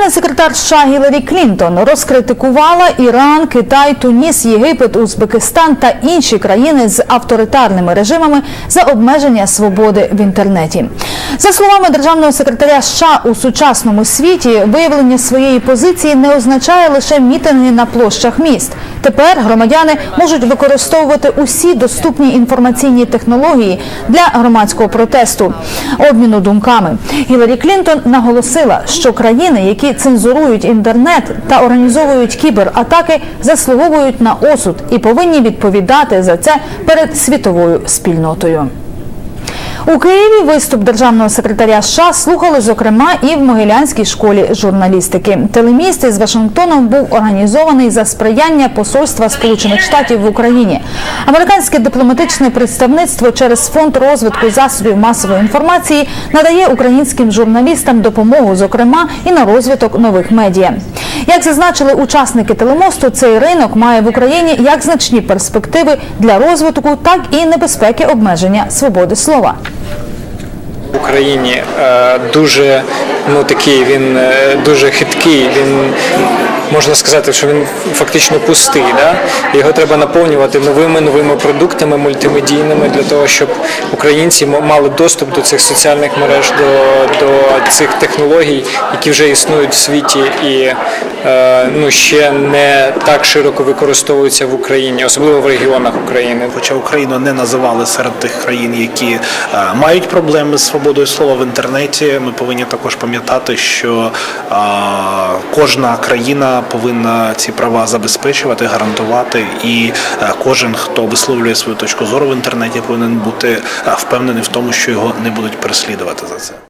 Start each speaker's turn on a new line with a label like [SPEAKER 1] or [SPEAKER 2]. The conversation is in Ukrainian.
[SPEAKER 1] Генеральний секретар США Гіларі Клінтон розкритикувала Іран, Китай, Туніс, Єгипет, Узбекистан та інші країни з авторитарними режимами за обмеження свободи в інтернеті. За словами державного секретаря США у сучасному світі, виявлення своєї позиції не означає лише мітинги на площах міст. Тепер громадяни можуть використовувати усі доступні інформаційні технології для громадського протесту, обміну думками. Гіларі Клінтон наголосила, що країни, які цензурують інтернет та організовують кібератаки, заслуговують на осуд і повинні відповідати за це перед світовою спільнотою. У Києві виступ державного секретаря США слухали, зокрема, і в Могилянській школі журналістики. Телеміст із Вашингтоном був організований за сприяння посольства Сполучених Штатів в Україні. Американське дипломатичне представництво через фонд розвитку засобів масової інформації надає українським журналістам допомогу, зокрема, і на розвиток нових медіа. Як зазначили учасники телемосту, цей ринок має в Україні як значні перспективи для розвитку, так і небезпеки обмеження свободи слова.
[SPEAKER 2] в Україні е, дуже ну такий він е, дуже хиткий. Він можна сказати, що він фактично пустий. Да? Його треба наповнювати новими новими продуктами мультимедійними для того, щоб українці мали доступ до цих соціальних мереж, до, до цих технологій, які вже існують в світі і е, ну ще не так широко використовуються в Україні, особливо в регіонах України.
[SPEAKER 3] Хоча Україну не називали серед тих країн, які е, мають проблеми з свободою слова в інтернеті. Ми повинні також пам'ятати, що е, кожна країна повинна ці права забезпечувати, гарантувати, і кожен, хто висловлює свою точку зору в інтернеті, повинен бути впевнений в тому, що його не будуть переслідувати за це.